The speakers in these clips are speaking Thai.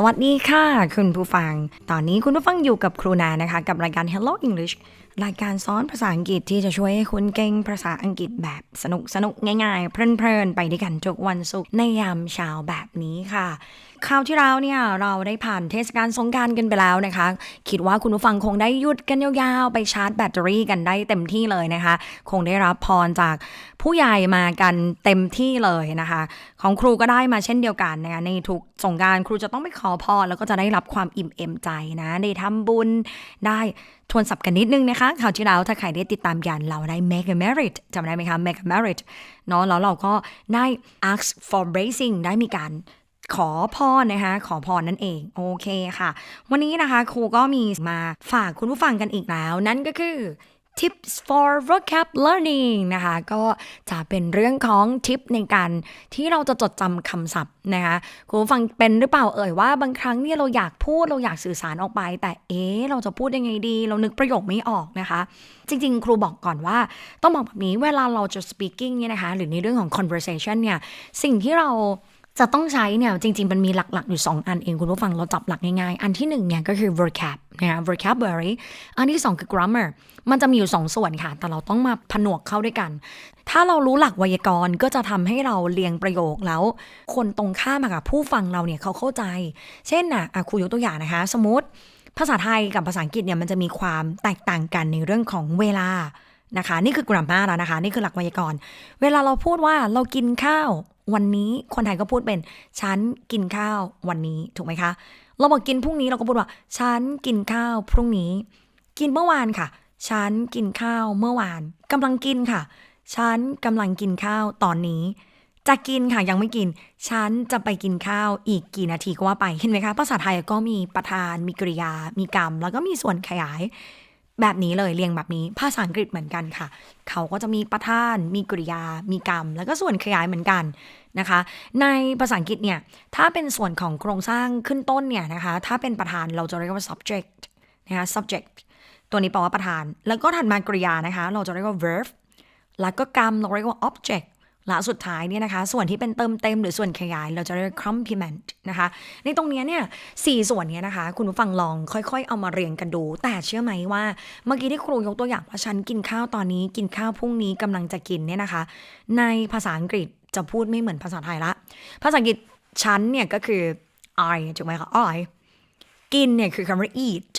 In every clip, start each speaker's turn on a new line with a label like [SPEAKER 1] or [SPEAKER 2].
[SPEAKER 1] สวัสดีค่ะ คุณผู้ฟัง ตอนนี้คุณผู้ฟังอยู่กับครูนานะคะ กับรายการ Hello English รายการสอนภาษาอังกฤษที่จะช่วยให้คุณเก่งภาษาอังกฤษแบบสนุกสนุกง่ายๆ เพลินๆ ไปด้วยกันทุกวันศุกร์ในยามเช้าแบบนี้ค่ะ คราวที่แล้วเนี่ยเราได้ผ่านเทศกาลสงการกันไปแล้วนะคะ คิดว่าคุณผู้ฟังคงได้หยุดกันยาวๆ ไปชาร์จแบตเตอรี่กันได้เต็มที่เลยนะคะ คงได้รับพรจากผู้ใหญ่มากันเต็มที่เลยนะคะ ของครูก็ได้มาเช่นเดียวกันนะคะในทุกสงการครูจะต้องไปขอพรแล้วก็จะได้รับความอิ่มเอมใจนะได้ทำบุญได้ทวนศัพท์กันนิดนึงนะคะคราวที่แล้วถ้าใครได้ติดตามยันเราได้ make a merit จำได้ไหมคะ make a merit เนาะแล้วเราก็ได้ ask for blessing ได้มีการ ขอพรนะคะ ขอพรนั่นเอง โอเคค่ะ วันนี้นะคะครูก็มีมาฝากคุณผู้ฟังกันอีกแล้ว นั่นก็คือ tips for vocab learning นะคะ ก็จะเป็นเรื่องของทิปในการที่เราจะจดจำคำศัพท์นะคะคุณผู้ฟังเป็นหรือเปล่าเอ่ยว่าบางครั้งเนี่ยเราอยากพูดเราอยากสื่อสารออกไป แต่เอ๊ะเราจะพูดยังไงดี เรานึกประโยคไม่ออกนะคะ จริง ๆ ครูบอกก่อนว่า ต้องบอกแบบนี้เวลาเราจะ speaking เนี่ยนะคะ หรือในเรื่องของ conversation เนี่ย สิ่งที่เรา จะต้องใช้เนี่ยจริง ๆ มันมีหลัก ๆ อยู่ 2 อันเองคุณผู้ฟังเราจับหลักง่ายๆ อันที่1เนี่ยก็คือ vocab นะ vocabulary อันที่ 2 คือ grammar มันจะมีอยู่ 2 ส่วนค่ะ แต่เราต้องมาผนวกเข้าด้วยกัน ถ้าเรารู้หลักไวยากรณ์ก็จะทำให้เราเรียงประโยคแล้ว คนตรงข้ามอะค่ะผู้ฟังเราเนี่ยเขาเข้าใจ เช่นนะอะครูยกตัวอย่างนะคะ สมมติ ภาษาไทยกับภาษาอังกฤษเนี่ยมันจะมีความแตกต่างกันในเรื่องของเวลานะคะ นี่คือ grammar แล้วนะคะ นี่คือหลักไวยากรณ์ เวลาเราพูดว่าเรากินข้าว วันนี้คนไทยก็พูดเป็น ฉันกินข้าววันนี้ถูกไหมคะ เราบอกกินพรุ่งนี้เราก็พูดว่า ฉันกินข้าวพรุ่งนี้ กินเมื่อวานค่ะ ฉันกินข้าวเมื่อวานกำลังกินค่ะ ฉันกำลังกินข้าวตอนนี้ จะกินค่ะยังไม่กิน ฉันจะไปกินข้าวอีกกี่นาทีก็ว่าไปเห็นไหมคะภาษาไทยก็มีประธานมีกริยา มีกรรม แล้วก็มีส่วนขยาย แบบนี้เลยเรียงแบบนี้ภาษาอังกฤษเหมือนกันค่ะ เขาก็จะมีประธาน มีกริยา มีกรรม แล้วก็ส่วนขยายเหมือนกันนะคะ ในภาษาอังกฤษเนี่ย ถ้าเป็นส่วนของโครงสร้างขึ้นต้นเนี่ยนะคะ ถ้าเป็นประธานเราจะเรียกว่า subject นะคะ subject ตัวนี้แปลว่าประธาน แล้วก็ถัดมากริยานะคะ เราจะเรียกว่า verb แล้วก็กรรมเราเรียกว่า object และสุดท้ายเนี่ยนะคะ ส่วนที่เป็นเติมเต็มหรือส่วนขยาย เราจะเรียก complement นะคะ ในตรงนี้เนี่ยสี่ส่วนเนี้ยนะคะ คุณผู้ฟังลองค่อย ๆ เอามาเรียงกันดู แต่เชื่อไหมว่า เมื่อกี้ที่ครูยกตัวอย่างว่าฉันกินข้าวตอนนี้ กินข้าวพรุ่งนี้กำลังจะกินเนี่ยนะคะ ในภาษาอังกฤษจะพูดไม่เหมือนภาษาไทยละ ภาษาอังกฤษฉันเนี่ยก็คือ I ถูกไหมคะ I กินเนี่ยคือคำว่า eat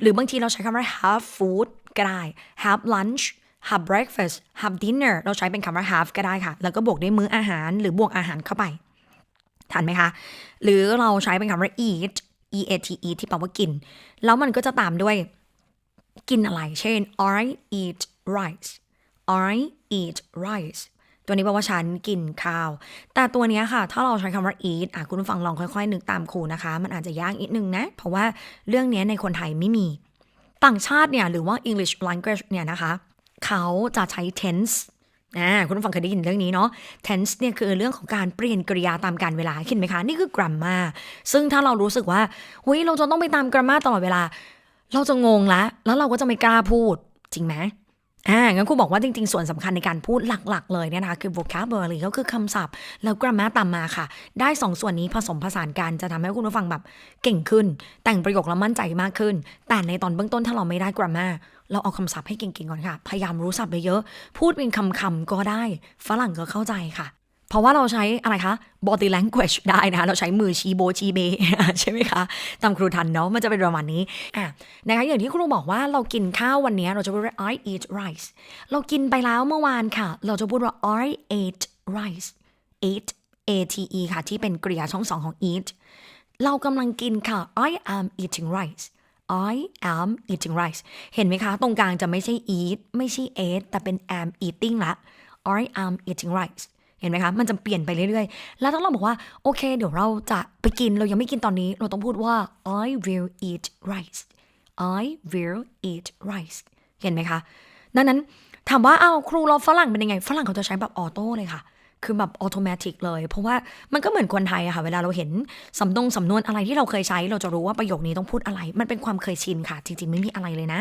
[SPEAKER 1] หรือบางทีเราใช้คำว่า have food ก็ได้ have lunch have breakfast have dinner เราใช้เป็นคำว่า have ก็ได้ค่ะ แล้วก็บวกด้วยมื้ออาหารหรือบวกอาหารเข้าไป ทันไหมคะ หรือเราใช้เป็นคำว่า eat e a t e ที่แปลว่ากิน แล้วมันก็จะตามด้วยกินอะไร เช่น I eat rice I eat rice ตัวนี้แปลว่าฉันกินข้าว แต่ตัวนี้ค่ะ ถ้าเราใช้คำว่า eat อะคุณฟังลองค่อยๆ นึกตามครูนะคะ มันอาจจะยากนิดนึงนะ เพราะว่าเรื่องนี้ในคนไทยไม่มี ต่างชาติเนี่ย หรือว่า English language เนี่ยนะคะ เขาจะใช้ tense นะคุณผู้ฟังเคยได้ยินเรื่องนี้เนาะ tense เนี่ยคือเรื่องของการเปลี่ยนกริยาตามการเวลาเห็นไหมคะ นี่คือ grammar ซึ่งถ้าเรารู้สึกว่าเฮ้ยเราจะต้องไปตาม grammar ตลอดเวลา เราจะงงละแล้วเราก็จะไม่กล้าพูดจริงไหม อ่างั้นครูบอกว่าจริง ๆ ส่วนสำคัญในการพูดหลัก ๆ เลยเนี่ยนะคะคือ vocabulary ก็คือคำศัพท์ แล้ว grammar ตามมาค่ะ ได้สองส่วนนี้ผสมผสานกันจะทำให้คุณผู้ฟังแบบเก่งขึ้น แต่งประโยคแล้วมั่นใจมากขึ้น แต่ในตอนเบื้องต้นถ้าเราไม่ได้ grammar เราเอาคำศัพท์ให้เก่งๆก่อนค่ะ พยายามรู้ศัพท์เยอะๆพูดเป็นคำๆก็ได้ ฝรั่งก็เข้าใจค่ะ เพราะว่าเราใช้อะไรคะ body language ได้นะคะ เราใช้มือชี้โบชี้เบใช่ไหมคะตามครูทันเนาะ มันจะเป็นประมาณนี้อะนะคะอย่างที่ครูบอกว่าเรากินข้าววันนี้เราจะพูดว่า I eat rice เรากินไปแล้วเมื่อวานค่ะ เราจะพูดว่า I ate rice ate a t e ค่ะ ที่เป็นกริยาช่องสองของ eat เรากำลังกินค่ะ I am eating rice I am eating rice เห็นไหมคะ ตรงกลางจะไม่ใช่ eat ไม่ใช่ ate แต่เป็น am eating ละ I am eating rice เห็นไหมคะ มันจะเปลี่ยนไปเรื่อยๆ แล้วถ้าเราบอกว่า โอเค เดี๋ยวเราจะไปกิน เรายังไม่กินตอนนี้ เราต้องพูดว่า I will eat rice I will eat rice เห็นไหมคะ ดังนั้นถามว่า เอาครูเราฝรั่งเป็นยังไง ฝรั่งเขาจะใช้แบบออโต้เลยค่ะ คือแบบออโตเมติกเลย เพราะว่ามันก็เหมือนคนไทยอะค่ะ เวลาเราเห็นสำนงสำนวนอะไรที่เราเคยใช้ เราจะรู้ว่าประโยคนี้ต้องพูดอะไร มันเป็นความเคยชินค่ะ จริง ๆ ไม่มีอะไรเลยนะ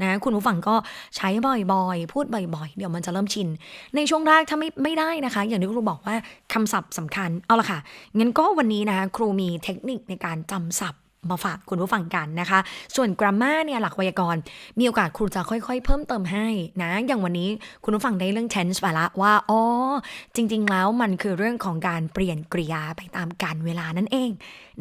[SPEAKER 1] นะ คุณผู้ฟังก็ใช้บ่อยๆ พูดบ่อยๆ เดี๋ยวมันจะเริ่มชิน ในช่วงแรกถ้าไม่ไม่ได้นะคะ อย่างที่ครูบอกว่าคำศัพท์สำคัญ เอาละค่ะ งั้นก็วันนี้นะคะครูมีเทคนิคในการจำศัพท์ มาฝากคุณผู้ฟังกันนะคะ ส่วน grammar เนี่ยหลักไวยากรณ์ มีโอกาสครูจะค่อยๆ เพิ่มเติมให้นะ อย่างวันนี้คุณผู้ฟังได้เรื่อง tense ไปละว่า อ๋อ จริง ๆ แล้วมันคือเรื่องของการเปลี่ยนกริยาไปตามกาลเวลานั่นเอง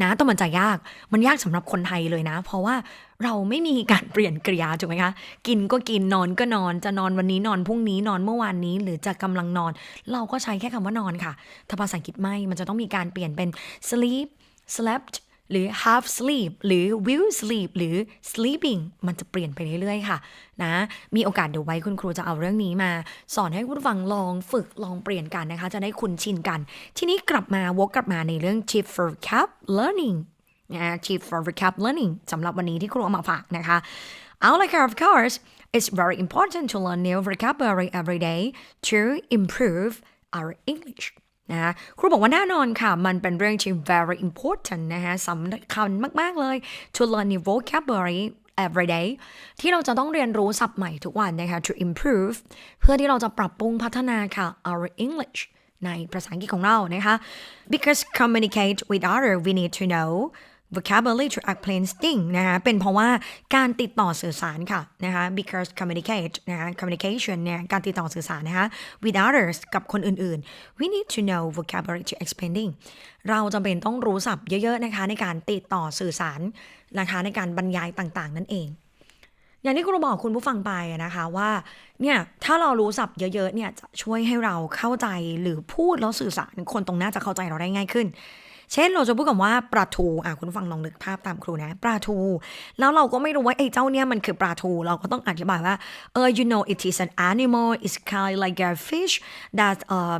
[SPEAKER 1] นะแต่มันจะยาก มันยากสำหรับคนไทยเลยนะ เพราะว่าเราไม่มีการเปลี่ยนกริยาถูกไหมคะ กินก็กินนอนก็นอน จะนอนวันนี้นอนพรุ่งนี้นอนเมื่อวานนี้ หรือจะกำลังนอน เราก็ใช้แค่คำว่านอนค่ะ ถ้าภาษาอังกฤษไม่ มันจะต้องมีการเปลี่ยนเป็น sleep slept หรือ half sleep หรือ will sleep หรือ sleeping มันจะเปลี่ยนไปเรื่อยๆ ค่ะนะมีโอกาสเดี๋ยวไว้คุณครูจะเอาเรื่องนี้มา สอนให้คุณฟังลองฝึกลองเปลี่ยนกันนะคะ จะได้คุ้นชินกัน ทีนี้กลับมาวกกลับมาในเรื่อง tip for cap learning นะ tip for vocab learning สำหรับวันนี้ที่ครูเอามาฝากนะคะเอาละค่ะ of course it's very important to learn new vocabulary every day to improve our English นะคะครูบอกว่าแน่นอนค่ะ มันเป็นเรื่องที่ very important นะคะสำคัญมาก ๆ เลย to learn new vocabulary every day ที่เราจะต้องเรียนรู้ศัพท์ใหม่ทุกวันนะคะ to improve เพื่อที่เราจะปรับปรุงพัฒนาค่ะ our English ในภาษาอังกฤษของเรานะคะ because communicate with other we need to know vocabulary to explain thing นะคะเป็นเพราะว่าการติดต่อสื่อสารค่ะนะคะ because communicate นะคะ communication เนี่ยการติดต่อสื่อสารนะคะ with others กับคนอื่นๆ we need to know vocabulary to explaining เราจำเป็นต้องรู้ศัพท์เยอะๆนะคะในการติดต่อสื่อสารนะคะในการบรรยายต่างๆ นั่นเองอย่างที่ครูบอกคุณผู้ฟังไปนะคะว่าเนี่ยถ้าเรารู้ศัพท์เยอะๆเนี่ยจะช่วยให้เราเข้าใจหรือพูดแล้วสื่อสารคนตรงหน้าจะเข้าใจเราได้ง่ายขึ้น เช่นเราจะพูดกับว่าปลาทูอะคุณฟังลองนึกภาพตามครูนะปลาทู แล้วเราก็ไม่รู้ว่าไอ้เจ้าเนี่ยมันคือปลาทู เราก็ต้องอธิบายว่าเออ you know it is an animal it's kind of like a fish that uh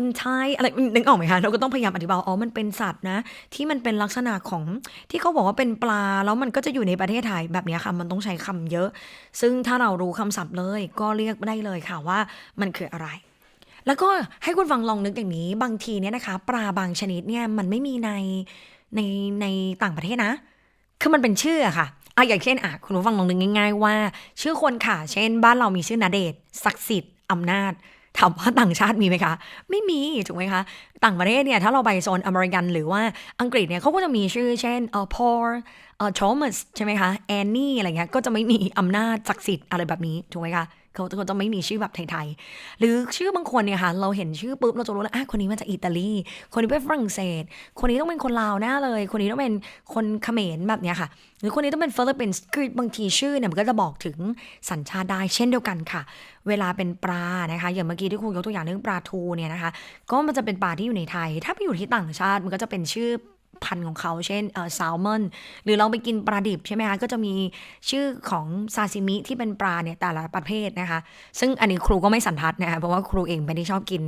[SPEAKER 1] in Thai อะไรนึกออกไหมคะเราก็ต้องพยายามอธิบายอ๋อมันเป็นสัตว์นะ ที่มันเป็นลักษณะของที่เขาบอกว่าเป็นปลา แล้วมันก็จะอยู่ในประเทศไทยแบบนี้ค่ะ มันต้องใช้คำเยอะ ซึ่งถ้าเรารู้คำศัพท์เลย ก็เรียกได้เลยค่ะว่ามันคืออะไร แล้วก็ให้คุณฟังลองนึกอย่างนี้ บางทีเนี่ยนะคะ ปลาบางชนิดเนี่ยมันไม่มีในในในต่างประเทศนะ คือมันเป็นชื่ออะค่ะอะอย่างเช่นอะคุณผู้ฟังลองนึกง่าย ๆ ว่า ชื่อคนค่ะ เช่น บ้านเรามีชื่อนาเดชศักดิ์สิทธิ์อำนาจถามว่าต่างชาติมีไหมคะ ไม่มีถูกไหมคะ ต่างประเทศเนี่ยถ้าเราไปโซนอเมริกันหรือว่าอังกฤษเนี่ยเขาก็จะมีชื่อเช่นเอ่อพอลเอ่อโทมัสใช่ไหมคะแอนนี่อะไรเงี้ยก็จะไม่มีอำนาจศักดิ์สิทธิ์อะไรแบบนี้ถูกไหมคะ เขาเขาจะไม่มีชื่อแบบไทยๆ หรือชื่อบางคนเนี่ยค่ะ เราเห็นชื่อปุ๊บเราจะรู้แล้วอะคนนี้มาจากอิตาลี คนนี้เป็นฝรั่งเศส คนนี้ต้องเป็นคนลาวแน่เลย คนนี้ต้องเป็นคนเขมรแบบเนี้ยค่ะ หรือคนนี้ต้องเป็นฟิลิปปินส์คือบางทีชื่อเนี่ยมันก็จะบอกถึงสัญชาติได้เช่นเดียวกันค่ะ เวลาเป็นปลานะคะ อย่างเมื่อกี้ที่ครูยกตัวอย่างเรื่องปลาทูเนี่ยนะคะ ก็มันจะเป็นปลาที่อยู่ในไทย ถ้าไปอยู่ที่ต่างชาติมันก็จะเป็นชื่อ พันธุ์ของเขา เช่นเอ่อแซลมอนหรือเราไปกินปลาดิบใช่ไหมคะก็จะมีชื่อของซาซิมิที่เป็นปลาเนี่ยแต่ละประเภทนะคะ ซึ่งอันนี้ครูก็ไม่สันทัดนะคะเพราะว่าครูเองไม่ได้ชอบกิน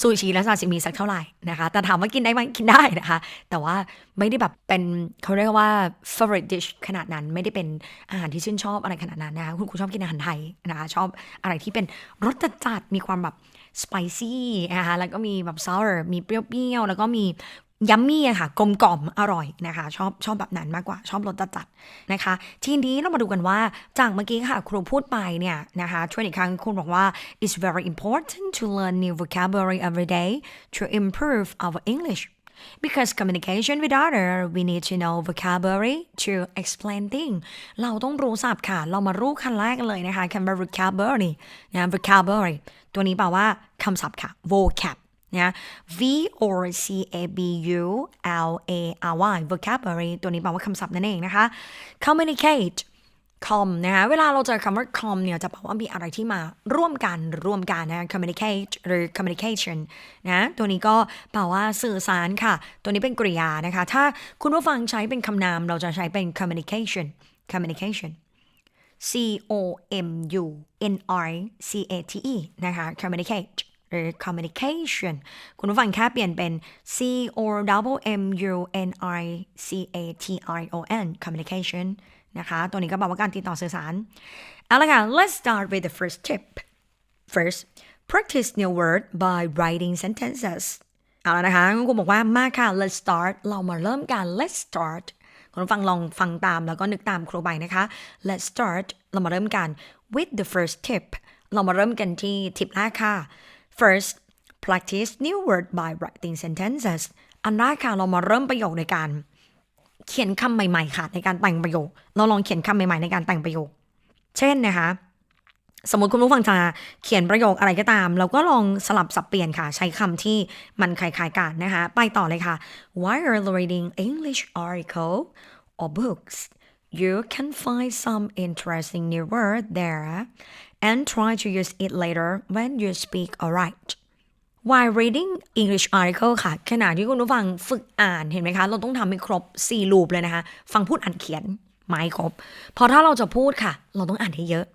[SPEAKER 1] ซูชิและซาซิมิสักเท่าไหร่นะคะ แต่ถามว่ากินได้ไหมกินได้นะคะ แต่ว่าไม่ได้แบบเป็นเขาเรียกว่า favorite dish ขนาดนั้นไม่ได้เป็นอาหารที่ชื่นชอบอะไรขนาดนั้นนะคะคุณครูชอบกินอาหารไทยนะคะชอบอะไรที่เป็นรสจัดๆมีความแบบ spicy นะคะแล้วก็มีแบบ sour มีเปรี้ยวๆ แล้วก็มี ยัมมี่อะค่ะกลมกล่อมอร่อยนะคะ ชอบชอบแบบนั้นมากกว่าชอบรสจัดๆนะคะ ทีนี้เรามาดูกันว่าจากเมื่อกี้ค่ะ ครูพูดไปเนี่ยนะคะช่วยอีกครั้งคุณบอกว่า it's very important to learn new vocabulary every day to improve our English because communication with other we need to know vocabulary to explain thing เราต้องรู้ศัพท์ค่ะ เรามารู้ขั้นแรกเลยนะคะคำว่า vocabulary นะ vocabulary ตัวนี้แปลว่าคำศัพท์ค่ะ vocab นะ V O C A B U L A R Y vocabulary ตัวนี้แปลว่าคำศัพท์นั่นเองนะคะ communicate com นะคะเวลาเราเจอคำว่า com เนี่ยจะแปลว่ามีอะไรที่มาร่วมกันร่วมกันนะ communicate หรือ communication นะตัวนี้ก็แปลว่าสื่อสารค่ะ ตัวนี้เป็นกริยานะคะ ถ้าคุณผู้ฟังใช้เป็นคำนาม เราจะใช้เป็น communication communication C O M U N R C A T E นะคะ communicate หรือ communication คุณผู้ฟังแค่เปลี่ยนเป็น C O W M U N I C A T I O N communication นะคะ ตัวนี้ก็แปลว่าการติดต่อสื่อสาร เอาละค่ะ let's start with the first tip first practice new word by writing sentences เอาล้วนะคะคุณครูบอกว่ามาค่ะ let's start เรามาเริ่มกัน let's start คุณผู้ฟังลองฟังตามแล้วก็นึกตามครูไปนะคะ let's start เรามาเริ่มกัน with the first tip เรามาเริ่มกันที่ทิปแรกค่ะ first practice new word by writing sentences อันแรกค่ะเรามาเริ่มประโยคในการ เขียนคำใหม่ๆค่ะ ในการแต่งประโยค เราลองเขียนคำใหม่ๆในการแต่งประโยค เช่นนะคะสมมติคุณผู้ฟังจะเขียนประโยคอะไรก็ตาม เราก็ลองสลับสับเปลี่ยนค่ะ ใช้คำที่มันคล้ายๆกันนะคะ ไปต่อเลยค่ะ while reading English article or books you can find some interesting new word there and try to use it later when you speak alright while reading English article ค่ะ ขณะที่คุณผู้ฟังฝึกอ่านเห็นไหมคะ เราต้องทำให้ครบ 4 ลูปเลยนะคะ ฟังพูดอ่านเขียนไม่ครบ พอถ้าเราจะพูดค่ะ เราต้องอ่านให้เยอะ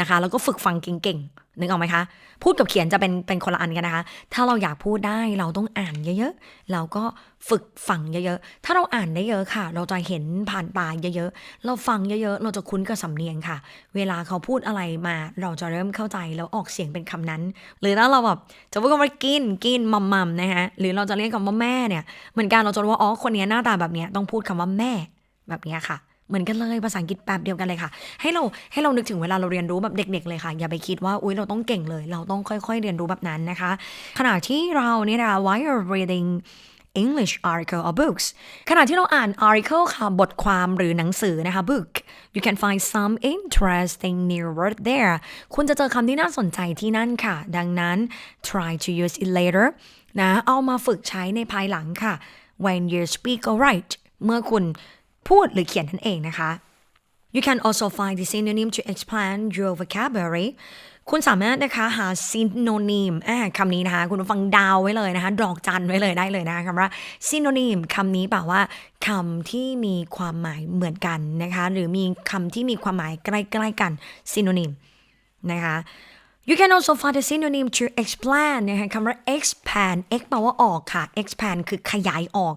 [SPEAKER 1] นะคะ แล้วก็ฝึกฟังเก่งๆ นึกออกไหมคะ พูดกับเขียนจะเป็นเป็นคนละอันกันนะคะ ถ้าเราอยากพูดได้เราต้องอ่านเยอะๆ เราก็ฝึกฟังเยอะๆ ถ้าเราอ่านได้เยอะค่ะ เราจะเห็นผ่านตาเยอะๆ เราฟังเยอะๆ เราจะคุ้นกับสำเนียงค่ะ เวลาเขาพูดอะไรมา เราจะเริ่มเข้าใจแล้วออกเสียงเป็นคำนั้น หรือถ้าเราแบบจะพูดคำว่ากินกินมัมมัมนะคะหรือเราจะเรียกคำว่าแม่เนี่ยเหมือนกันเราจะรู้ว่าอ๋อคนนี้หน้าตาแบบนี้ต้องพูดคำว่าแม่แบบนี้ค่ะ เหมือนกันเลยภาษาอังกฤษแบบเดียวกันเลยค่ะ ให้เราให้เรานึกถึงเวลาเราเรียนรู้แบบเด็ก ๆ เลยค่ะ อย่าไปคิดว่าอุ้ยเราต้องเก่งเลย เราต้องค่อย ๆ เรียนรู้แบบนั้นนะคะ ขณะที่เราเนี่ยนะ while you're reading English article or books ขณะที่เราอ่าน article ค่ะ บทความหรือหนังสือนะคะ book you can find some interesting new word there คุณจะเจอคำที่น่าสนใจที่นั่นค่ะ ดังนั้น try to use it later นะ เอามาฝึกใช้ในภายหลังค่ะ when you speak alright เมื่อคุณ พูดหรือเขียนนั่นเองนะคะ You can also find the synonym to expand your vocabulary คุณสามารถนะคะหา synonym คำนี้นะคะ คุณฟังดาวไว้เลยนะคะ ดอกจันไว้เลยได้เลยนะคะคำว่า synonym คำนี้แปลว่าคำที่มีความหมายเหมือนกันนะคะ หรือมีคำที่มีความหมายใกล้ ๆ กัน synonym นะคะ You can also find a synonym to expand นะคะคำว่า expand x แปลว่าออกค่ะ expand คือขยายออก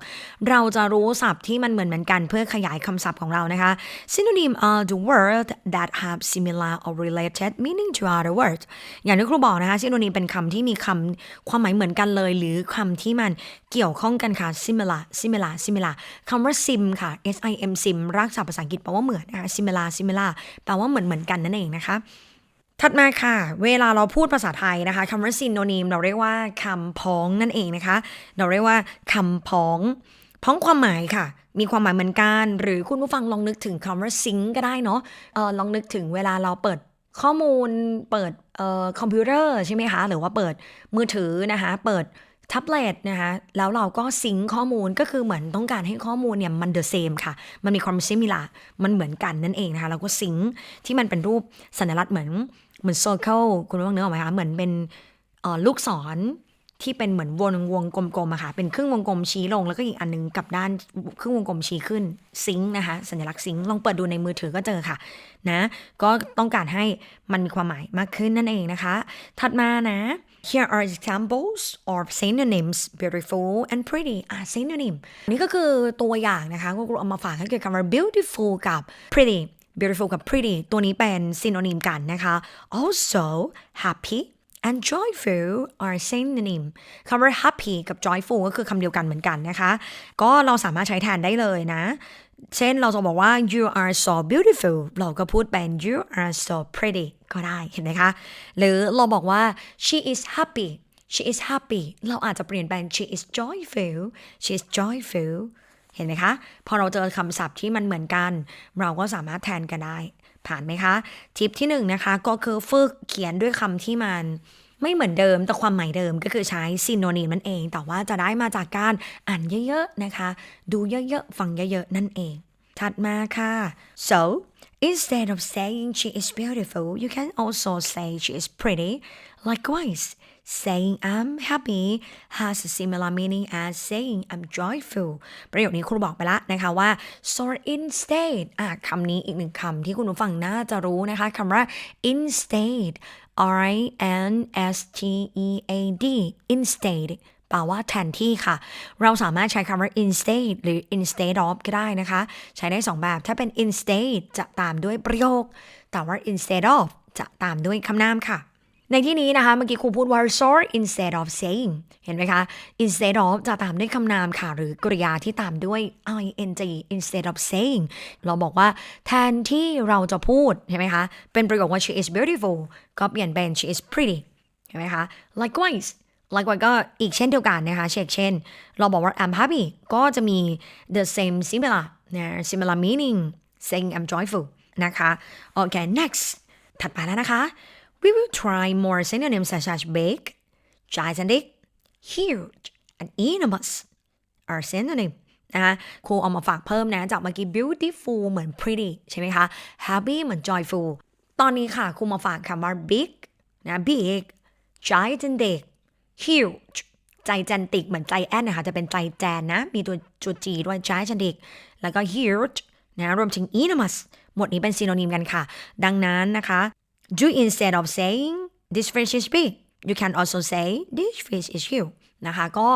[SPEAKER 1] เราจะรู้ศัพท์ที่มันเหมือนเหมือนกันเพื่อขยายคำศัพท์ของเรานะคะ synonym are the word that have similar or related meaning to other words อย่างที่ครูบอกนะคะ synonym เป็นคำที่มีคำความหมายเหมือนกันเลย หรือคำที่มันเกี่ยวข้องกันค่ะ similar similar similar คำว่า sim ค่ะ s i m sim รากศัพท์ภาษาอังกฤษแปลว่าเหมือนนะคะ similar similar แปลว่าเหมือนเหมือนกันนั่นเองนะคะ ถัดมาค่ะ เวลาเราพูดภาษาไทยนะคะคำว่า synonym เราเรียกว่าคำพ้องนั่นเองนะคะ เราเรียกว่าคำพ้อง พ้องความหมายค่ะ มีความหมายเหมือนกัน หรือคุณผู้ฟังลองนึกถึงคำว่า sync ก็ได้เนาะเออลองนึกถึงเวลาเราเปิดข้อมูลเปิดเอ่อคอมพิวเตอร์ใช่ไหมคะ หรือว่าเปิดมือถือนะคะ เปิดแท็บเล็ตนะคะ แล้วเราก็ซิงข้อมูลก็คือเหมือนต้องการให้ข้อมูลเนี่ยมัน the same ค่ะ มันมีความ similar มันเหมือนกันนั่นเองนะคะ เราก็ซิงที่มันเป็นรูปสัญลักษณ์เหมือน เหมือน circle คุณผู้ฟังนึกอออกไหมคะเหมือนเป็นลูกศรที่เป็นเหมือนวงวงกลมๆอะค่ะ เป็นครึ่งวงกลมชี้ลง แล้วก็อีกอันนึงกับด้านครึ่งวงกลมชี้ขึ้นซิงค์นะคะ สัญลักษณ์ซิงค์ลองเปิดดูในมือถือก็เจอค่ะ นะ ก็ต้องการให้มันมีความหมายมากขึ้นนั่นเองนะคะ ถัดมานะ Here are examples of synonyms beautiful and pretty อะ synonym นี่ก็คือตัวอย่างนะคะก็เอามาฝากให้เกี่ยวกับคำว่า beautiful กับ pretty beautiful กับ pretty ตัวนี้เป็น synonym กันนะคะ also happy and joyful are synonym คำว่า happy กับ joyful ก็คือคำเดียวกันเหมือนกันนะคะ ก็เราสามารถใช้แทนได้เลยนะ เช่นเราจะบอกว่า you are so beautiful เราก็พูดเป็น you are so pretty ก็ได้เห็นไหมคะ หรือเราบอกว่า she is happy she is happy เราอาจจะเปลี่ยนเป็น she is joyful she is joyful เห็นไหมคะ พอเราเจอคำศัพท์ที่มันเหมือนกัน เราก็สามารถแทนกันได้ ผ่านไหมคะ ทิปที่หนึ่งนะคะ ก็คือฝึกเขียนด้วยคำที่มันไม่เหมือนเดิมแต่ความหมายเดิมก็คือใช้ซินโนนีมนั่นเอง แต่ว่าจะได้มาจากการอ่านเยอะๆนะคะ ดูเยอะๆ ฟังเยอะๆ นั่นเอง ถัดมาค่ะ so instead of saying she is beautiful you can also say she is pretty likewise saying I'm happy has a similar meaning as saying I'm joyful ประโยคนี้ครูบอกไปแล้วนะคะว่า so instead อะคำนี้อีกหนึ่งคำที่คุณผู้ฟังน่าจะรู้นะคะคำว่า instead r i N S T E A D instead แปลว่าแทนที่ค่ะ เราสามารถใช้คำว่า instead หรือ instead of ก็ได้นะคะ ใช้ได้สองแบบ ถ้าเป็น instead จะตามด้วยประโยค แต่ว่า instead of จะตามด้วยคำนามค่ะ ในที่นี้นะคะ เมื่อกี้ครูพูดว่า saw instead of saying เห็นไหมคะ instead of จะตามด้วยคำนามค่ะ หรือกริยาที่ตามด้วย ing instead of saying เราบอกว่าแทนที่เราจะพูดเห็นไหมคะ เป็นประโยคว่า she is beautiful ก็เปลี่ยนเป็น she is pretty เห็นไหมคะ likewise likewise ก็อีกเช่นเดียวกันนะคะ เช่นเช่น เราบอกว่า I'm happy ก็จะมี the same similar นะ similar meaning saying I'm joyful นะคะ โอเค next ถัดไปแล้วนะคะ we will try more synonyms such as big gigantic huge and enormous are synonym นะคะครูเอามาฝากเพิ่มนะ จากเมื่อกี้ beautiful เหมือน pretty ใช่ไหมคะ happy เหมือน joyful ตอนนี้ค่ะครูมาฝากคำว่า big นะ big gigantic huge ใจแจนติกเหมือนใจแอนนะคะจะเป็นใจแจนนะ มีตัวจุดจีด้วย gigantic แล้วก็ huge นะรวมถึง enormous หมดนี้เป็นซีโนนิมกันค่ะ ดังนั้นนะคะ do instead of saying this fish is big you can also say this fish is huge นะคะ ก็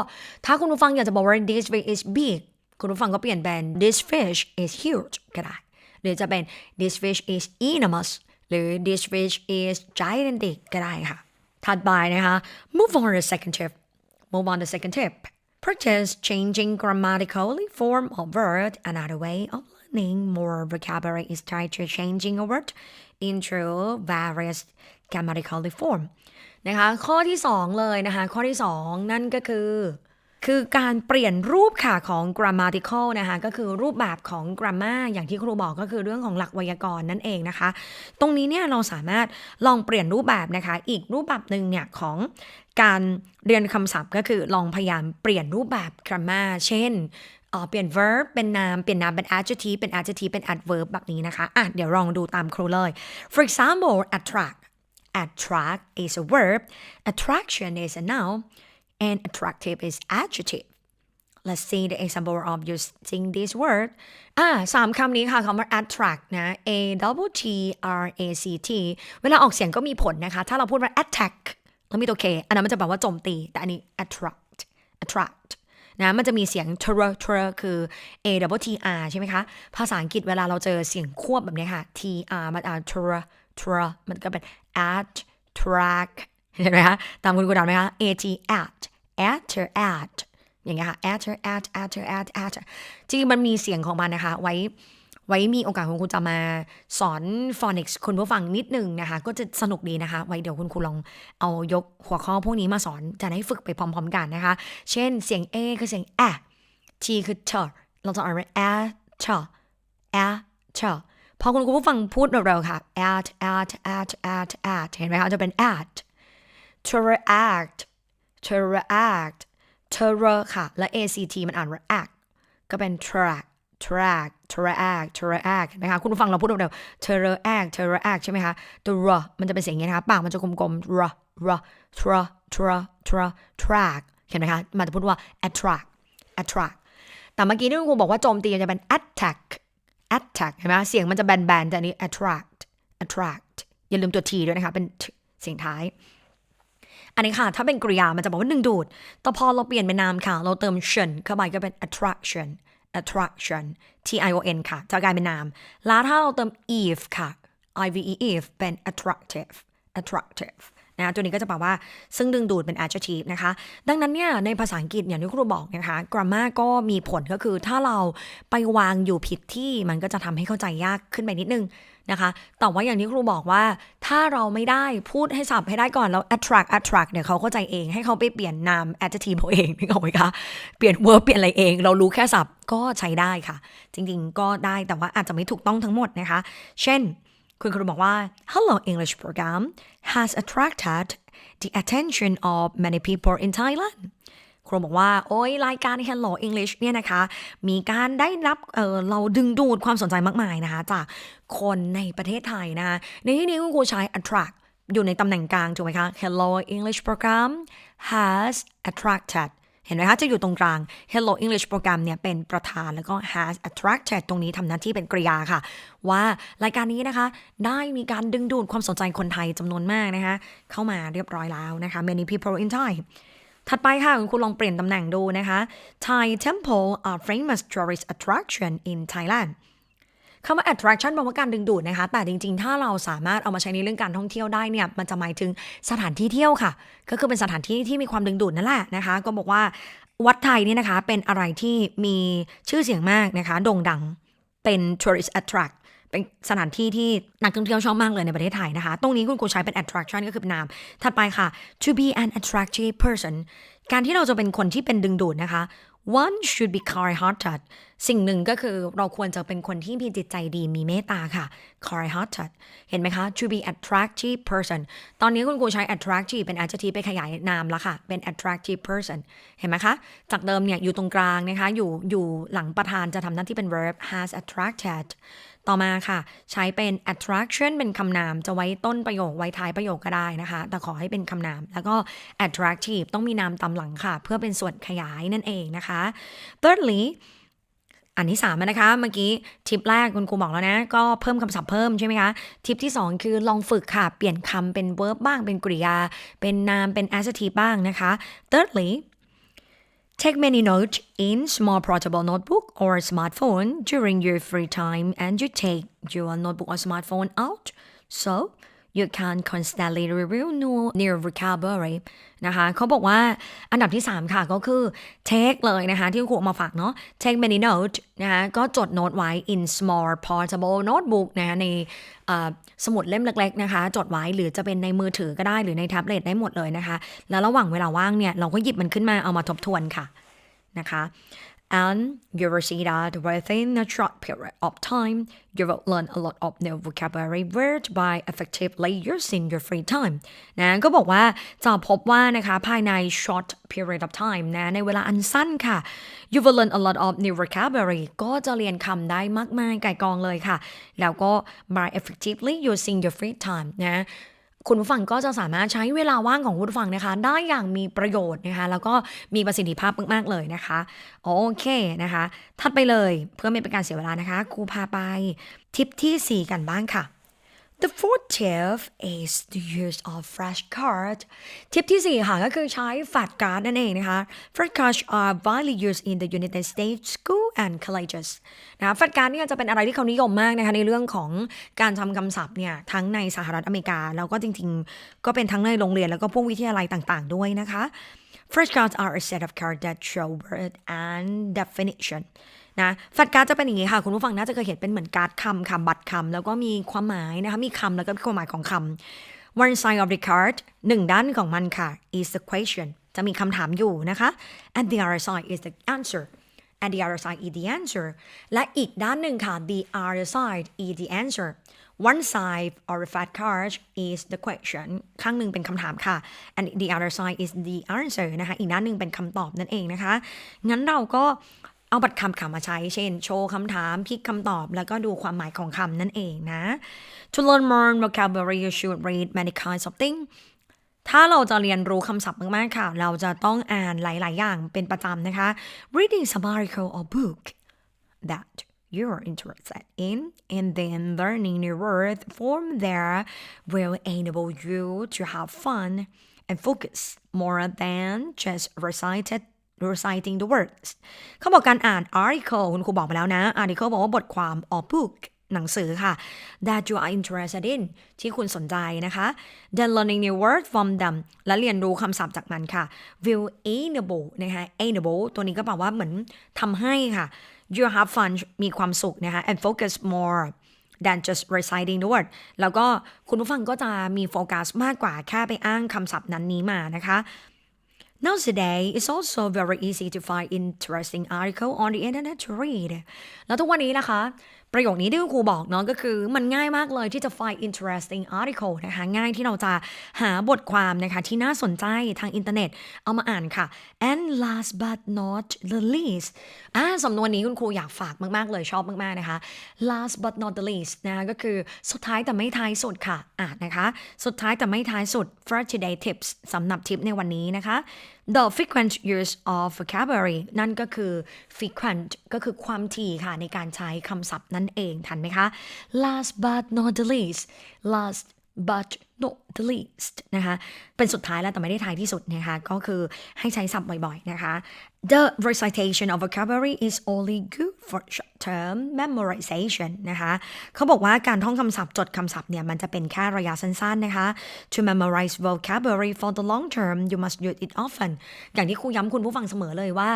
[SPEAKER 1] ถ้าคุณผู้ฟังอยากจะบอกว่า this fish is big คุณผู้ฟังก็เปลี่ยนเป็น this fish is huge ก็ได้ หรือจะเป็น this fish is enormous หรือ this fish is gigantic ก็ได้ค่ะ ถัดไปนะคะ move on to the second tip move on to the second tip practice changing grammatically form of word another way of learning more vocabulary is tied to changing a word Into various grammatically form นะคะ ข้อที่ 2 เลยนะคะ ข้อที่ 2 นั่นก็คือ คือการเปลี่ยนรูปค่ะของ grammatical นะคะ ก็คือรูปแบบของ grammar อย่างที่ครูบอกก็คือเรื่องของหลักไวยากรณ์นั่นเองนะคะ ตรงนี้เนี่ยเราสามารถลองเปลี่ยนรูปแบบนะคะ อีกรูปแบบหนึ่งเนี่ยของการเรียนคำศัพท์ก็คือลองพยายามเปลี่ยนรูปแบบ grammar เช่นเอ่อเปลี่ยน verb เป็นนาม เปลี่ยนนามเป็น adjective เป็น adjective เป็น adverb แบบนี้นะคะ อะ เดี๋ยวลองดูตามครูเลย for example attract attract is a verb attraction is a noun and attractive is adjective Let's see the example of using this word อ่าสามคำนี้ค่ะคำว่า attract นะ a double t r a c t เวลาออกเสียงก็มีผลนะคะ ถ้าเราพูดว่า attack แล้วมีตัว k อันนั้นมันจะแปลว่าโจมตี แต่อันนี้ attract attract นะมันจะมีเสียง tr tr คือ a double t r ใช่ไหมคะ ภาษาอังกฤษเวลาเราเจอเสียงควบแบบนี้ค่ะ t r มัน tr tr มันก็เป็น at track เห็นไหมคะ ตามคุณกูดาวไหมคะ a t at at at อย่างเงี้ยค่ะ at at at at at จริงมันมีเสียงของมันนะคะ ไว้ไว้มีโอกาสของคุณจะมาสอน phonics คุณผู้ฟังนิดนึงนะคะ ก็จะสนุกดีนะคะ ไว้เดี๋ยวคุณครูลองเอายกหัวข้อพวกนี้มาสอนจะได้ฝึกไปพร้อม ๆ กันนะคะ เช่นเสียง a คือเสียง a t คือ t เราจะอ่านว่า a t a t พอคุณครูผู้ฟังพูดเร็วๆค่ะ at at at at at เห็นไหมคะจะเป็น at to react to react to re ค่ะ และ act มันอ่าน react ก็เป็น track track track track นไหมคะคุณฟังเราพูดเร็วๆ to react to react ใช่ไหมคะตัว r มันจะเป็นเสียงอย่างนี้นะคะปากมันจะกลมๆ r r tra tra tra track เห็นไหมคะมันจะพูดว่า attract attract แต่เมื่อกี้ที่คุณครูบอกว่าโจมตีจะเป็น attack attack เห็นไหมเสียงมันจะแบนๆแต่อันนี้ attract attract อย่าลืมตัว t ด้วยนะคะเป็นเสียงท้าย อันนี้ค่ะ ถ้าเป็นกริยา มันจะบอกว่าดึงดูด แต่พอเราเปลี่ยนเป็นนามค่ะ เราเติม tion เข้าไปก็เป็น attraction attraction t i o n ค่ะ จะกลายเป็นนาม แล้วถ้าเราเติม eve ค่ะ i v e eve เป็น attractive attractive นะตัวนี้ก็จะแปลว่าซึ่งดึงดูดเป็น adjective นะคะ ดังนั้นเนี่ยในภาษาอังกฤษอย่างที่ครูบอกนะคะ grammar ก็มีผลก็คือถ้าเราไปวางอยู่ผิดที่มันก็จะทำให้เข้าใจยากขึ้นไปนิดนึงนะคะแต่ว่าอย่างที่ครูบอกว่า ถ้าเราไม่ได้พูดให้สับให้ได้ก่อนแล้ว attract attract เนี่ยเขาเข้าใจเองให้เขาไปเปลี่ยนนาม adjective เขาเองนึกออกไหมคะ เปลี่ยน verb เปลี่ยนอะไรเอง เรารู้แค่สับก็ใช้ได้ค่ะ จริงๆก็ได้แต่ว่าอาจจะไม่ถูกต้องทั้งหมดนะคะ เช่น คุณครูบอกว่า Hello English program has attracted the attention of many people in Thailand ครูบอกว่า โอ้ยรายการ Hello English เนี่ยนะคะ มีการได้รับเเราดึงดูดความสนใจมากมายนะคะ จากคนในประเทศไทยนะคะ ในที่นี้คุณครูใช้ attract อยู่ในตำแหน่งกลางถูกไหมคะ Hello English program has attracted เห็นไหมคะ จะอยู่ตรงกลาง Hello English program เนี่ยเป็นประธานแล้วก็ has attracted ตรงนี้ทำหน้าที่เป็นกริยาค่ะ ว่ารายการนี้นะคะ ได้มีการดึงดูดความสนใจคนไทยจำนวนมากนะคะ เข้ามาเรียบร้อยแล้วนะคะ many people in Thai ถัดไปค่ะ คุณครูลองเปลี่ยนตำแหน่งดูนะคะ Thai temple are famous tourist attraction in Thailand คำว่า attraction แปลว่าการดึงดูดนะคะ แต่จริงๆ ถ้าเราสามารถเอามาใช้ในเรื่องการท่องเที่ยวได้เนี่ย มันจะหมายถึงสถานที่เที่ยวค่ะ ก็คือเป็นสถานที่ที่มีความดึงดูดนั่นแหละนะคะ ก็บอกว่าวัดไทยเนี่ยนะคะ เป็นอะไรที่มีชื่อเสียงมากนะคะ โด่งดัง เป็น tourist attract เป็นสถานที่ที่นักท่องเที่ยวชอบมากเลยในประเทศไทยนะคะ ตรงนี้คุณครูใช้เป็น attraction ก็คือเป็นนาม ถัดไปค่ะ to be an attractive person การที่เราจะเป็นคนที่เป็นดึงดูดนะคะ one should be kind hearted สิ่งหนึ่งก็คือเราควรจะเป็นคนที่มีจิตใจดีมีเมตตาค่ะ kind hearted เห็นไหมคะ to be attractive person ตอนนี้คุณครูใช้ attractive เป็น adjective ไปขยายนามแล้วค่ะ เป็น attractive person เห็นไหมคะ จากเดิมเนี่ยอยู่ตรงกลางนะคะ อยู่อยู่หลังประธานจะทำหน้าที่เป็น verb has attracted ต่อมาค่ะ ใช้เป็น attraction เป็นคำนาม จะไว้ต้นประโยคไว้ท้ายประโยคก็ได้นะคะ แต่ขอให้เป็นคำนาม แล้วก็ attractive ต้องมีนามตามหลังค่ะ เพื่อเป็นส่วนขยายนั่นเองนะคะ thirdly อันที่3นะคะเมื่อกี้ทิปแรกคุณครูบอกแล้วนะ ก็เพิ่มคำศัพท์เพิ่มใช่ไหมคะทิปที่ 2 คือลองฝึกค่ะ เปลี่ยนคำเป็น verb บ้างเป็นกริยา เป็นนามเป็น adjective บ้างนะคะ thirdly Take many notes in small portable notebook or smartphone during your free time and you take your notebook or smartphone out. So you can constantly review new new vocabulary นะคะเขาบอกว่าอันดับที่ 3 ค่ะก็คือ take เลยนะคะ ที่ครูมาฝากเนาะ take many notes นะคะก็จดโน้ตไว้ in small portable notebook นะคะในสมุดเล่มเล็ก ๆ นะคะ จดไว้หรือจะเป็นในมือถือก็ได้หรือในแท็บเล็ตได้หมดเลยนะคะ แล้วระหว่างเวลาว่างเนี่ย เราก็หยิบมันขึ้นมาเอามาทบทวนค่ะนะคะ and you will see that within a short period of time you will learn a lot of new vocabulary words by effectively using your free time นะก็บอกว่าจะพบว่านะคะภายใน short period of time นะในเวลาอันสั้นค่ะ you will learn a lot of new vocabulary ก็จะเรียนคำได้มากมายไก่กองเลยค่ะ แล้วก็ by effectively using your free time นะ คุณผู้ฟังก็จะสามารถใช้เวลาว่างของคุณผู้ฟังนะคะ ได้อย่างมีประโยชน์นะคะ แล้วก็มีประสิทธิภาพมากๆเลยนะคะ โอเคนะคะ ถัดไปเลยเพื่อไม่เป็นการเสียเวลานะคะครูพาไปทิปที่ 4 กันบ้างค่ะ The fourth tip is the use of flash card ทิปที่สี่ค่ะก็คือใช้แฟลชการ์ดนั่นเองนะคะ flash cards are widely used in the United States school and colleges นะคะแฟลชการ์ดเนี่ยจะเป็นอะไรที่เขานิยมมากนะคะในเรื่องของการทำคำศัพท์เนี่ยทั้งในสหรัฐอเมริกา แล้วก็จริงๆ ก็เป็นทั้งในโรงเรียนแล้วก็พวกวิทยาลัยต่างๆ ด้วยนะคะ Flash cards are a set of cards that show words and definition นะแฟลชการ์ดจะเป็นอย่างนี้ค่ะ คุณผู้ฟังน่าจะเคยเห็นเป็นเหมือนการ์ดคำคำบัตรคำแล้วก็มีความหมายนะคะมีคำแล้วก็มีความหมายของคำ one side of the card หนึ่งด้านของมันค่ะ is the question จะมีคำถามอยู่นะคะ and the other side is the answer and the other side is the answer และอีกด้านหนึ่งค่ะ the other side is the answer one side of the fat card is the question ข้างหนึ่งเป็นคำถามค่ะ and the other side is the answer นะคะ อีกด้านหนึ่งเป็นคำตอบนั่นเองนะคะ งั้นเราก็ เอาบัตรคำคำมาใช้ เช่น โชว์คำถามพิกคำตอบ แล้วก็ดูความหมายของคำนั่นเองนะ To learn more vocabulary you should read many kinds of things ถ้าเราจะเรียนรู้คำศัพท์มาก ๆ ค่ะ เราจะต้องอ่านหลาย ๆ อย่างเป็นประจำนะคะ reading some article or book that you're interested in and then learning new words from there will enable you to have fun and focus more than just recited reciting the words เขาบอกการอ่าน article คุณครูบอกไปแล้วนะ article บอกว่าบทความ or book หนังสือค่ะ that you are interested in ที่คุณสนใจนะคะ then learning new words from them และเรียนรู้คำศัพท์จากมันค่ะ will enable นะคะ enable ตัวนี้ก็แปลว่าเหมือนทำให้ค่ะ you have fun มีความสุขนะคะ and focus more than just reciting the word แล้วก็คุณผู้ฟังก็จะมีโฟกัสมากกว่าแค่ไปอ้างคำศัพท์นั้นนี้มานะคะ Now today, it's also very easy to find interesting article on the internet to read. แล้วทุกวันนี้นะคะ ประโยคนี้ที่คุณครูบอกเนาะก็คือมันง่ายมากเลยที่จะ find interesting article นะคะง่ายที่เราจะหาบทความนะคะที่น่าสนใจทางอินเทอร์เน็ต เอามาอ่านค่ะ and last but not the least อ่าสำนวนนี้คุณครูอยากฝากมาก ๆ เลยชอบมาก ๆ นะคะ last but not the least นะคะก็คือสุดท้ายแต่ไม่ท้ายสุดค่ะอ่านนะคะ สุดท้ายแต่ไม่ท้ายสุด for today tips สำหรับทิปในวันนี้นะคะ the frequent use of vocabulary นั่นก็คือ frequent ก็คือความถี่ค่ะ ในการใช้คำศัพท์นั่นเอง ทันไหมคะ last but not the least last but not the least นะคะเป็นสุดท้ายแล้วแต่ไม่ได้ท้ายที่สุดนะคะก็คือให้ใช้ศัพท์บ่อยๆนะคะ The recitation of vocabulary is only good for short-term memorization นะคะเขาบอกว่าการท่องคำศัพท์จดคำศัพท์เนี่ยมันจะเป็นแค่ระยะสั้นๆนะคะ To memorize vocabulary for the long term you must use it often อย่างที่ครูย้ำคุณผู้ฟังเสมอเลยว่า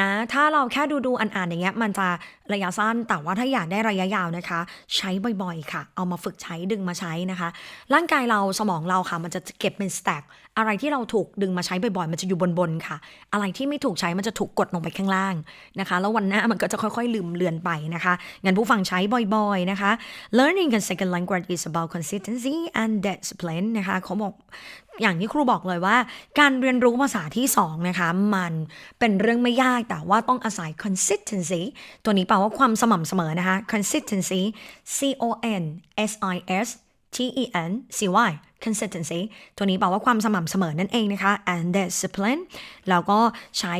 [SPEAKER 1] นะ ถ้าเราแค่ดูดูอ่านๆอย่างเงี้ยมันจะระยะสั้น แต่ว่าถ้าอยากได้ระยะยาวนะคะ ใช้บ่อยๆ ค่ะ เอามาฝึกใช้ดึงมาใช้นะคะ ร่างกายเราสมองเราค่ะ มันจะเก็บเป็นสแต็ก อะไรที่เราถูกดึงมาใช้บ่อยๆ มันจะอยู่บนๆค่ะ อะไรที่ไม่ถูกใช้มันจะถูกกดลงไปข้างล่างนะคะ แล้ววันหน้ามันก็จะค่อยๆ ลืมเลือนไปนะคะ งั้นผู้ฟังใช้บ่อยๆนะคะ learning a second language is about consistency and discipline นะคะเขาบอกอย่างที่ครูบอกเลยว่า การเรียนรู้ภาษาที่สองนะคะมันเป็นเรื่องไม่ยากแต่ว่าต้องอาศัย consistency ตัวนี้แปลว่าความสม่ำเสมอนะคะ consistency C O N S I S T E N C Y consistency ตัวนี้แปลว่าความสม่ำเสมอนั่นเองนะคะ and discipline แล้วก็ใช้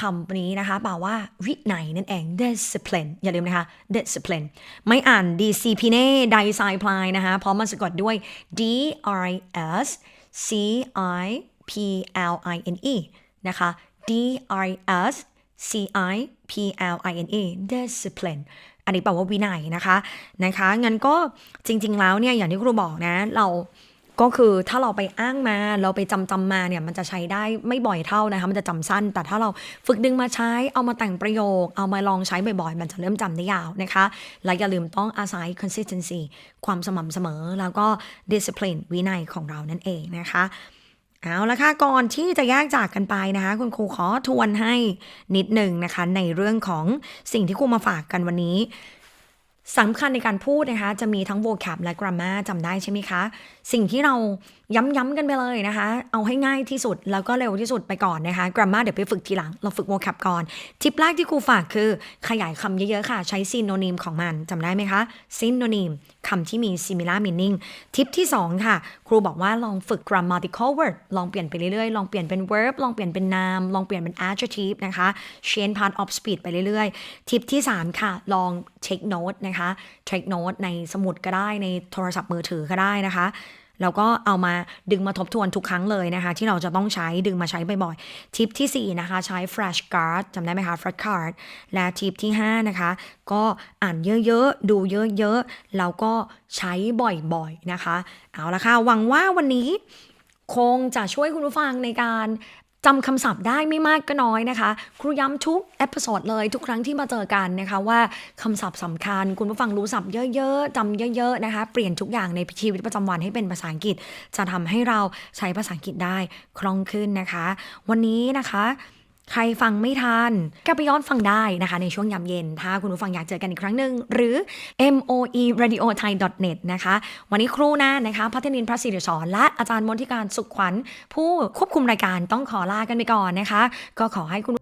[SPEAKER 1] คำนี้นะคะแปลว่าวินัยนั่นเอง discipline อย่าลืมนะคะ discipline ไม่อ่าน discipline discipline นะคะ เพราะมันสะกดด้วย D R S C I P L I N E นะคะ D R S C I P L I N E discipline อันนี้แปลว่าวินัยนะคะนะคะงั้นก็จริง ๆ แล้วเนี่ยอย่างที่ครูบอกนะเรา ก็คือถ้าเราไปอ้างมาเราไปจำจำมาเนี่ยมันจะใช้ได้ไม่บ่อยเท่านะคะมันจะจำสั้น แต่ถ้าเราฝึกดึงมาใช้เอามาแต่งประโยค เอามาลองใช้บ่อยๆ มันจะเริ่มจำได้ยาวนะคะ และอย่าลืมต้องอาศัย consistency ความสม่ำเสมอ แล้วก็ discipline วินัยของเรานั่นเองนะคะเอาละค่ะก่อนที่จะแยกจากกันไปนะคะ คุณครูขอทวนให้นิดหนึ่งนะคะ ในเรื่องของสิ่งที่ครูมาฝากกันวันนี้สำคัญในการพูดนะคะ จะมีทั้ง vocab และ grammar จำได้ใช่ไหมคะ สิ่งที่เราย้ำๆกันไปเลยนะคะ เอาให้ง่ายที่สุดแล้วก็เร็วที่สุดไปก่อนนะคะ grammar เดี๋ยวไปฝึกทีหลัง เราฝึก vocab ก่อน ทิปแรกที่ครูฝากคือขยายคำเยอะๆค่ะ ใช้ synonym ของมันจำได้ไหมคะ synonym คำที่มี similar meaning ทิปที่ 2 ค่ะ ครูบอกว่าลองฝึก grammatical word ลองเปลี่ยนไปเรื่อยๆ ลองเปลี่ยนเป็น verb ลองเปลี่ยนเป็น noun ลองเปลี่ยนเป็น adjective นะคะ change part of speech ไปเรื่อยๆ ทิปที่ 3 ค่ะ ลอง take note นะคะ take note ในสมุดก็ได้ในโทรศัพท์มือถือก็ได้นะคะ แล้วก็เอามาดึงมาทบทวนทุกครั้งเลยนะคะ ที่เราจะต้องใช้ดึงมาใช้บ่อยๆ ทิปทีสี่ 4 นะคะใช้ flash card จำได้ไหมคะ flash card และทิปที่ 5 นะคะ ก็อ่านเยอะๆ ดูเยอะๆ แล้วก็ใช้บ่อยๆนะคะ เอาละค่ะ หวังว่าวันนี้คงจะช่วยคุณผู้ฟังในการ จำคำศัพท์ได้ไม่มากก็น้อยนะคะ ครูย้ำทุกเอพิโซดเลยทุกครั้งที่มาเจอกันนะคะว่าคำศัพท์สำคัญ คุณผู้ฟังรู้ศัพท์เยอะๆจำเยอะๆนะคะ เปลี่ยนทุกอย่างในชีวิตประจำวันให้เป็นภาษาอังกฤษ จะทำให้เราใช้ภาษาอังกฤษได้คล่องขึ้นนะคะ วันนี้นะคะ ใครฟังไม่ทันกลับไปย้อนฟังได้นะคะ ในช่วงยามเย็น ถ้าคุณผู้ฟังอยากเจอกันอีกครั้งหนึ่งหรือ moe radio thai net นะคะ วันนี้ครูนะนะคะพัฒนินพระศิริสอนและอาจารย์มนทิการสุขขวัญ ผู้ควบคุมรายการต้องขอลากันไปก่อนนะคะ ก็ขอให้คุณ